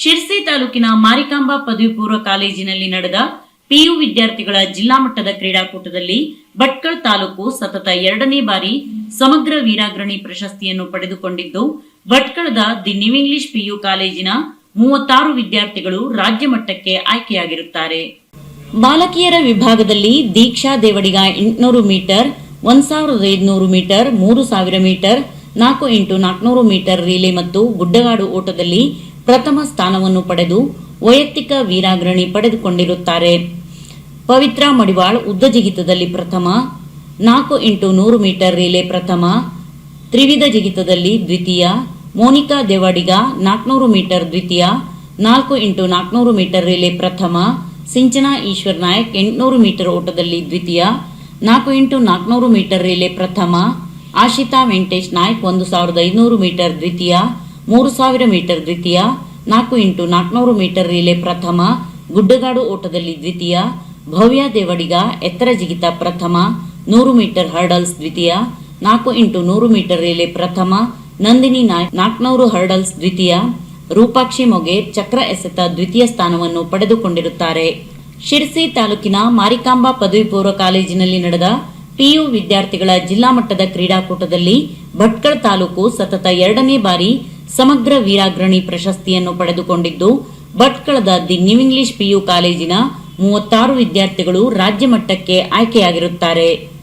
ಶಿರ್ಸಿ ತಾಲೂಕಿನ ಮಾರಿಕಾಂಬಾ ಪದವಿ ಪೂರ್ವ ಕಾಲೇಜಿನಲ್ಲಿ ನಡೆದ ಪಿಯು ವಿದ್ಯಾರ್ಥಿಗಳ ಜಿಲ್ಲಾ ಮಟ್ಟದ ಕ್ರೀಡಾಕೂಟದಲ್ಲಿ ಭಟ್ಕಳ ತಾಲೂಕು ಸತತ ಎರಡನೇ ಬಾರಿ ಸಮಗ್ರ ವೀರಾಗ್ರಣಿ ಪ್ರಶಸ್ತಿಯನ್ನು ಪಡೆದುಕೊಂಡಿದ್ದು, ಭಟ್ಕಳದ ದಿ ನ್ಯೂ ಇಂಗ್ಲಿಷ್ ಪಿಯು ಕಾಲೇಜಿನ ಮೂವತ್ತಾರು ವಿದ್ಯಾರ್ಥಿಗಳು ರಾಜ್ಯ ಮಟ್ಟಕ್ಕೆ ಆಯ್ಕೆಯಾಗಿರುತ್ತಾರೆ. ಬಾಲಕಿಯರ ವಿಭಾಗದಲ್ಲಿ ದೀಕ್ಷಾ ದೇವಡಿಗ ಎಂಟುನೂರು ಮೀಟರ್, ಒಂದ್ ಸಾವಿರದ ಐದುನೂರು ಮೀಟರ್, ಮೂರು ಸಾವಿರ ಮೀಟರ್, ನಾಲ್ಕು ಇಂಟು ನಾಲ್ಕುನೂರು ಮೀಟರ್ ರಿಲೇ ಮತ್ತು ಗುಡ್ಡಗಾಡು ಓಟದಲ್ಲಿ ಪ್ರಥಮ ಸ್ಥಾನವನ್ನು ಪಡೆದು ವೈಯಕ್ತಿಕ ವೀರಾಗ್ರಣಿ ಪಡೆದುಕೊಂಡಿರುತ್ತಾರೆ. ಪವಿತ್ರ ಮಡಿವಾಳ್ ಉದ್ದ ಜಿಗಿತದಲ್ಲಿ ಪ್ರಥಮ, ನಾಲ್ಕು ಇಂಟು ನೂರು ಮೀಟರ್ ರಿಲೇ ಪ್ರಥಮ, ತ್ರಿವಿಧ ಜಿಗಿತದಲ್ಲಿ ದ್ವಿತೀಯ, ಮೋನಿಕಾ ದೇವಾಡಿಗ ನಾಲ್ಕುನೂರು ಮೀಟರ್ ದ್ವಿತೀಯ, ನಾಲ್ಕು ಇಂಟು ನಾಲ್ಕುನೂರು ಮೀಟರ್ ರಿಲೇ ಪ್ರಥಮ, ಸಿಂಚನಾ ಈಶ್ವರ್ ನಾಯಕ್ ಎಂಟುನೂರು ಮೀಟರ್ ಓಟದಲ್ಲಿ ದ್ವಿತೀಯ, ನಾಲ್ಕು ಇಂಟು ನಾಲ್ಕುನೂರು ಮೀಟರ್ ರಿಲೇ ಪ್ರಥಮ, ಆಶಿತಾ ವೆಂಕಟೇಶ್ ನಾಯಕ್ ಒಂದು ಸಾವಿರದ ಐದುನೂರು ಮೀಟರ್ ದ್ವಿತೀಯ ಮೂರು ಸಾವಿರ ಮೀಟರ್ ದ್ವಿತೀಯ, ನಾಲ್ಕು ಇಂಟು ನಾಲ್ಕುನೂರು ಮೀಟರ್ ರಿಲೇ ಪ್ರಥಮ, ಗುಡ್ಡಗಾಡು ಓಟದಲ್ಲಿ ದ್ವಿತೀಯ, ಭವ್ಯ ದೇವಡಿಗ ಎತ್ತರ ಜಿಗಿತ ಪ್ರಥಮ, ನೂರು ಮೀಟರ್ ಹರ್ಡಲ್ಸ್ ದ್ವಿತೀಯ, ನಾಲ್ಕು ಇಂಟು ನೂರು ಮೀಟರ್ ರಿಲೇ ಪ್ರಥಮ, ನಂದಿನಿ ನಾಯ್ಕ್ ನಾಲ್ಕುನೂರು ಹರ್ಡಲ್ಸ್ ದ್ವಿತೀಯ, ರೂಪಾಕ್ಷಿ ಮೊಗೆ ಚಕ್ರ ಎಸೆತ ದ್ವಿತೀಯ ಸ್ಥಾನವನ್ನು ಪಡೆದುಕೊಂಡಿರುತ್ತಾರೆ. ಶಿರ್ಸಿ ತಾಲೂಕಿನ ಮಾರಿಕಾಂಬಾ ಪದವಿ ಪೂರ್ವ ಕಾಲೇಜಿನಲ್ಲಿ ನಡೆದ ಪಿಯು ವಿದ್ಯಾರ್ಥಿಗಳ ಜಿಲ್ಲಾ ಮಟ್ಟದ ಕ್ರೀಡಾಕೂಟದಲ್ಲಿ ಭಟ್ಕಳ ತಾಲೂಕು ಸತತ ಎರಡನೇ ಬಾರಿ ಸಮಗ್ರ ವೀರಾಗ್ರಣಿ ಪ್ರಶಸ್ತಿಯನ್ನು ಪಡೆದುಕೊಂಡಿದ್ದು, ಭಟ್ಕಳದ ದಿ ನ್ಯೂ ಇಂಗ್ಲಿಷ್ ಪಿಯು ಕಾಲೇಜಿನ ಮೂವತ್ತಾರು ವಿದ್ಯಾರ್ಥಿಗಳು ರಾಜ್ಯ ಮಟ್ಟಕ್ಕೆ ಆಯ್ಕೆಯಾಗಿರುತ್ತಾರೆ.